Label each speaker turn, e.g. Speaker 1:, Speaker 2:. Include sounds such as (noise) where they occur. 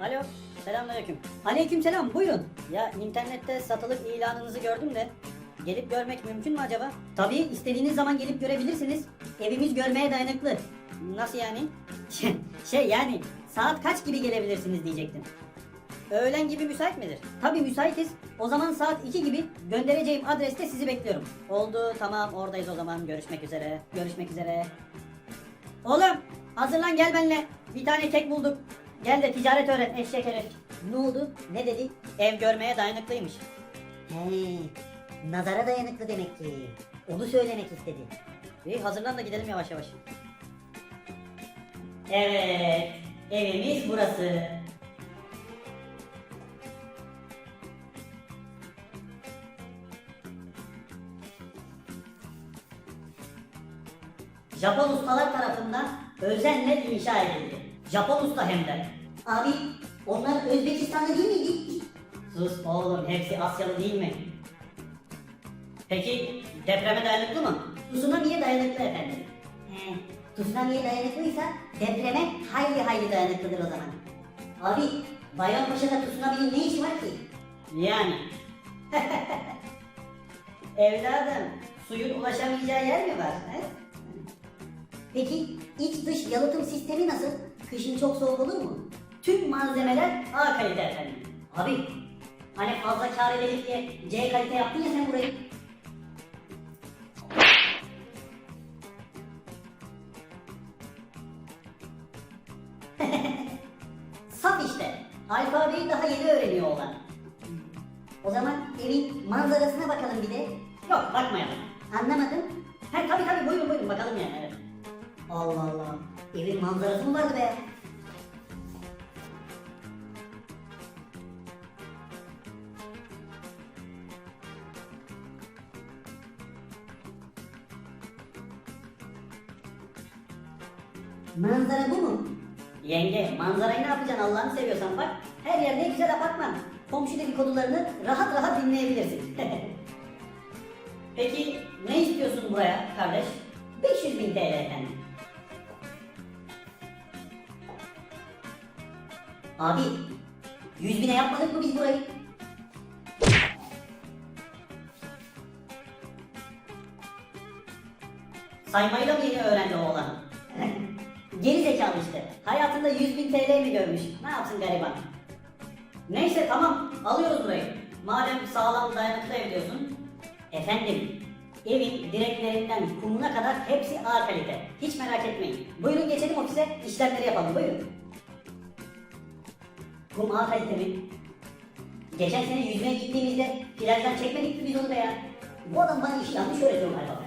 Speaker 1: Alo, selamünaleyküm.
Speaker 2: Aleykümselam buyurun.
Speaker 1: Ya internette satılık ilanınızı gördüm de gelip görmek mümkün mü acaba?
Speaker 2: Tabii istediğiniz zaman gelip görebilirsiniz. Evimiz görmeye dayanıklı.
Speaker 1: Nasıl yani? (laughs)
Speaker 2: şey yani saat kaç gibi gelebilirsiniz diyecektim.
Speaker 1: Öğlen gibi müsait midir?
Speaker 2: Tabii müsaitiz. O zaman saat 2 gibi göndereceğim adreste sizi bekliyorum.
Speaker 1: Oldu, tamam oradayız o zaman. Görüşmek üzere.
Speaker 2: Görüşmek üzere. Oğlum hazırlan gel benimle. Bir tane kek bulduk. Gel de ticaret öğren eşek herif. Ne oldu? Ne dedi?
Speaker 1: Ev görmeye dayanıklıymış.
Speaker 2: He, nazara dayanıklı demek ki. Onu söylemek istedi.
Speaker 1: İyi hazırlan da gidelim yavaş yavaş.
Speaker 2: Evet, evimiz burası. Japon ustalar tarafından özenle inşa edildi. Japon usta hem de. Abi, onlar Özbekistanlı değil miydi? Sus oğlum, hepsi Asyalı değil mi?
Speaker 1: Peki depreme dayanıklı mı?
Speaker 2: Tsunami'ye dayanıklı efendim. He, tsunami'ye dayanıklıysa depreme hayli hayli dayanıklıdır o zaman. Abi, Bayrampaşa'da tsunami'nin ne işi var ki?
Speaker 1: Yani. (laughs)
Speaker 2: Evladım, suyun ulaşamayacağı yer mi var? He? Peki iç dış yalıtım sistemi nasıl? Kışın çok soğuk olur mu? Tüm malzemeler A kalite efendim. Abi, hani fazla kar edelim diye C kalite yaptın ya sen burayı. (laughs) Saf işte. Alfabeyi daha yeni öğreniyor olan. O zaman evin manzarasına bakalım bir de.
Speaker 1: Yok bakmayalım.
Speaker 2: Anlamadım. Ha tabii tabii buyurun buyurun bakalım yani. Allah Allah. Evin manzarası mı vardı be? Manzara bu mu? Yenge manzarayı ne yapacaksın Allah'ını seviyorsan bak. Her yerde güzel apartman. Komşu dedikodularını rahat rahat dinleyebilirsin. (laughs) Peki ne istiyorsun buraya kardeş? 500 bin TL efendim. Abi 100 bine yapmadık mı biz burayı?
Speaker 1: Saymayı da mı yeni öğrendi oğlan? (laughs)
Speaker 2: Geri zekalı işte. Hayatında 100 bin TL mi görmüş? Ne yapsın gariban?
Speaker 1: Neyse tamam alıyoruz burayı. Madem sağlam dayanıklı ev diyorsun.
Speaker 2: Efendim, evin direklerinden kumuna kadar hepsi A kalite. Hiç merak etmeyin. Buyurun geçelim ofise, işlemleri yapalım. Buyurun. Kum A kalite mi? Geçen sene yüzmeye gittiğimizde plajdan çekmedik mi biz onu be ya? Bu adam bana işi yanlış öğretiyor galiba.